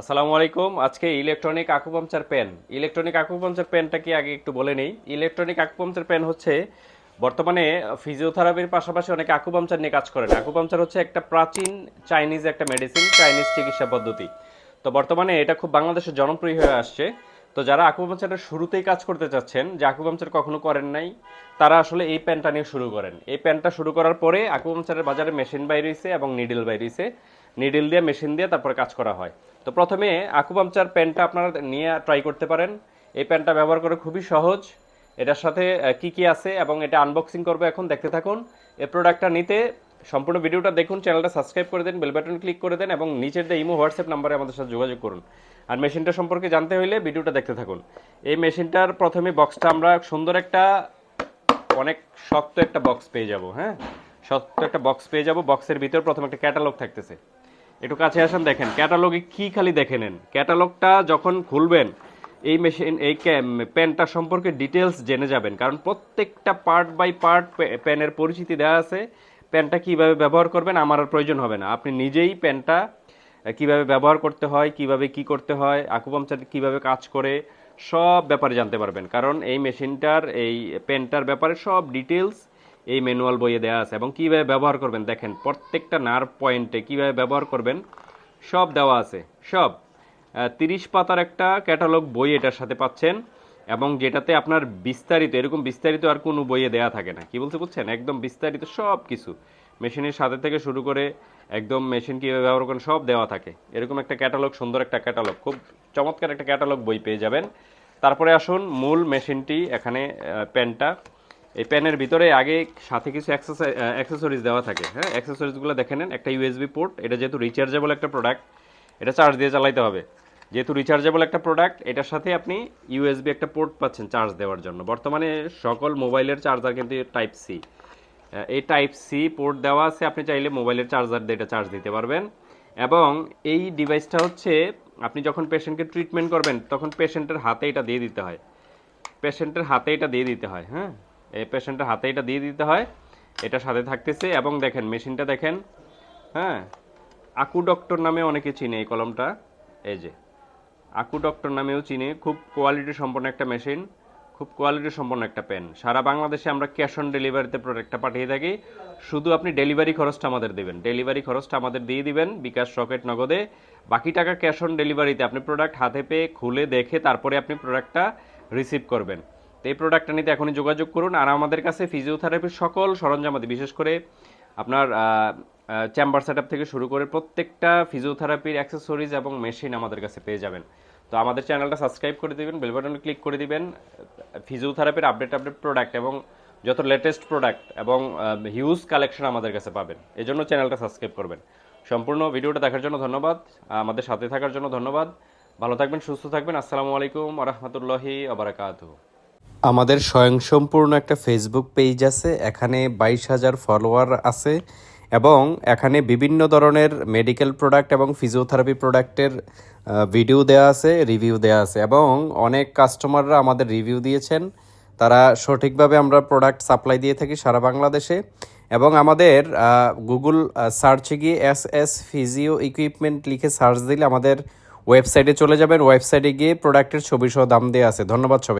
আসসালামু আলাইকুম। আজকে electronic acupuncture pen. Electronic acupuncture পেনটা কি আগে একটু বলে নেই। ইলেকট্রনিক আকুপাংচার পেন হচ্ছে, বর্তমানে ফিজিওথেরাপির পাশাপাশি অনেকে আকুপাংচার নিয়ে কাজ করেন। আকুপাংচার হচ্ছে একটা প্রাচীন চাইনিজ একটা মেডিসিন, চাইনিজ চিকিৎসা পদ্ধতি। তো বর্তমানে এটা খুব বাংলাদেশে জনপ্রিয় হয়ে আসছে। তো যারা আকুপাংচারের শুরুতেই কাজ করতে চাচ্ছেন, যে আকুপাংচার কখনো করেন নাই, তারা আসলে এই প্যানটা নিয়ে শুরু করেন। এই প্যানটা শুরু করার পরে আকুপাংচারের বাজারে মেশিন বাইরেছে এবং নিডল বাইরেছে নিডল দিয়ে, মেশিন দিয়ে তারপরে কাজ করা হয়। তো প্রথমে আকুপাংচার প্যানটা আপনারা নিয়ে ট্রাই করতে পারেন। এই প্যানটা ব্যবহার করে খুবই সহজ। এটার সাথে কি কি আছে এবং এটা আনবক্সিং করবে এখন, দেখতে থাকুন। এই প্রোডাক্টটা নিতে সম্পূর্ণ ভিডিওটা দেখুন চ্যানেলটা সাবস্ক্রাইব করে দেন বেল বাটন ক্লিক করে দেন এবং নিচের দিয়ে ইমো, হোয়াটসঅ্যাপ নাম্বারে আমাদের সাথে যোগাযোগ করুন। আর মেশিনটা সম্পর্কে জানতে হইলে ভিডিওটা দেখতে থাকুন। এই মেশিনটার প্রথমে বক্সটা আমরা সুন্দর একটা, অনেক শক্ত একটা বক্স পেয়ে যাব হ্যাঁ? শক্ত একটা বক্স পেয়ে যাব। বক্সের ভিতর প্রথমে একটা ক্যাটালগ থাকতেছে। একটু কাছে আসেন, দেখেন। ক্যাটালগে কি খালি দেখে নেন? ক্যাটালগটা যখন খুলবেন, এই মেশিন এই পেনটা সম্পর্কে ডিটেলস জেনে যাবেন। কারণ প্রত্যেকটা পার্ট বাই পার্ট পেনের পরিচিতি দেওয়া আছে। পেনটা কীভাবে ব্যবহার করবেন, আমার আর প্রয়োজন হবে না। আপনি নিজেই পেনটা কীভাবে ব্যবহার করতে হয়, কীভাবে কি করতে হয় আকুপাংচার কীভাবে কাজ করে, সব ব্যাপারে জানতে পারবেন। কারণ এই মেশিনটার এই পেনটার ব্যাপারে সব ডিটেলস এই ম্যানুয়াল বইয়ে দেওয়া আছে। এবং কীভাবে ব্যবহার করবেন? দেখেন, প্রত্যেকটা নার্ভ পয়েন্টে কীভাবে ব্যবহার করবেন? সব দেওয়া আছে। সব। তিরিশ পাতার একটা ক্যাটালগ বই এটার সাথে পাচ্ছেন। এবং যেটাতে আপনার বিস্তারিত, এরকম বিস্তারিত আর কোনো বইয়ে দেয়া থাকে না। কি বলতে বুঝছেন? একদম বিস্তারিত সব কিছু মেশিনের সাথে থেকে শুরু করে একদম মেশিন কীভাবে ব্যবহার করেন সব দেওয়া থাকে। এরকম একটা ক্যাটালগ সুন্দর একটা ক্যাটালগ খুব চমৎকার একটা ক্যাটালগ বই পেয়ে যাবেন। তারপরে আসুন মূল মেশিনটি এখানে পেনটা এই প্যানের ভিতরে আগে সাথে কিছু অ্যাক্সেসরিজ দেওয়া থাকে হ্যাঁ? অ্যাক্সেসরিজগুলো দেখে নেন। একটা ইউএসবি পোর্ট এটা যেহেতু রিচার্জেবল একটা প্রোডাক্ট এটা চার্জ দিয়ে চালাইতে হবে। যেহেতু রিচার্জেবল একটা প্রোডাক্ট এটার সাথে আপনি ইউএসবি একটা পোর্ট পাচ্ছেন চার্জ দেওয়ার জন্য। বর্তমানে সকল মোবাইলের চার্জার কিন্তু টাইপ সি এই টাইপ সি পোর্ট দেওয়া আছে, আপনি চাইলে মোবাইলের চার্জার দিয়ে এটা চার্জ দিতে পারবেন। এবং এই ডিভাইসটা হচ্ছে, আপনি যখন পেশেন্টকে ট্রিটমেন্ট করবেন, তখন পেশেন্টের হাতে এটা দিয়ে দিতে হয়। পেশেন্টের হাতে এটা দিয়ে দিতে হয় হ্যাঁ? এই পেশেন্টের হাতে এটা দিয়ে দিতে হয়। এটা সাথে থাকতেছে এবং দেখেন মেশিনটা দেখেন হ্যাঁ? আকু ডক্টর নামে অনেকে চিনে এই কলমটা। এই যে, আকু ডক্টর নামেও চিনে। খুব কোয়ালিটি সম্পন্ন একটা মেশিন খুব কোয়ালিটি সম্পন্ন একটা পেন সারা বাংলাদেশে আমরা ক্যাশ অন ডেলিভারিতে প্রোডাক্টটা পাঠিয়ে থাকি। শুধু আপনি ডেলিভারি খরচটা আমাদের দেবেন। ডেলিভারি খরচটা আমাদের দিয়ে দিবেন, বিকাশ, রকেট, নগদে। বাকি টাকা ক্যাশ অন ডেলিভারিতে আপনি প্রোডাক্ট হাতে পেয়ে, খুলে দেখে তারপরে আপনি প্রোডাক্টটা রিসিভ করবেন। তো এই প্রোডাক্টটা নিতে এখনই যোগাযোগ করুন। আর আমাদের কাছে ফিজিওথেরাপির সকল সরঞ্জাম আছে বিশেষ করে আপনার চেম্বার সেট থেকে শুরু করে প্রত্যেকটা ফিজিওথেরাপির অ্যাক্সেসরিজ এবং মেশিন আমাদের কাছে পেয়ে যাবেন। তো আমাদের চ্যানেলটা সাবস্ক্রাইব করে দিবেন বেল বাটনে ক্লিক করে দিবেন। ফিজিওথেরাপির আপডেট আপডেট প্রোডাক্ট এবং যত লেটেস্ট প্রোডাক্ট এবং হিউজ কালেকশন আমাদের কাছে পাবেন। এজন্য চ্যানেলটা সাবস্ক্রাইব করবেন। সম্পূর্ণ ভিডিওটা দেখার জন্য ধন্যবাদ। আমাদের সাথে থাকার জন্য ধন্যবাদ। ভালো থাকবেন, সুস্থ থাকবেন। আসসালামু আলাইকুম রহমতুল্লাহি আবরাকাতু আমাদের স্বয়ংসম্পূর্ণ একটা ফেসবুক পেজ আছে, এখানে বাইশ হাজার ফলোয়ার আছে এবং এখানে বিভিন্ন ধরনের মেডিকেল প্রোডাক্ট এবং ফিজিওথেরাপি প্রোডাক্টের ভিডিও দেওয়া আছে রিভিউ দেওয়া আছে এবং অনেক কাস্টমাররা আমাদের রিভিউ দিয়েছেন। তারা সঠিকভাবে আমরা প্রোডাক্ট সাপ্লাই দিয়ে থাকি সারা বাংলাদেশে এবং আমাদের গুগল সার্চে গিয়ে এস এস ফিজিও ইকুইপমেন্ট লিখে সার্চ দিলে আমাদের ওয়েবসাইটে চলে যাবেন। ওয়েবসাইটে গিয়ে প্রোডাক্টের ছবি সহ দাম দেওয়া আছে। ধন্যবাদ সবাই।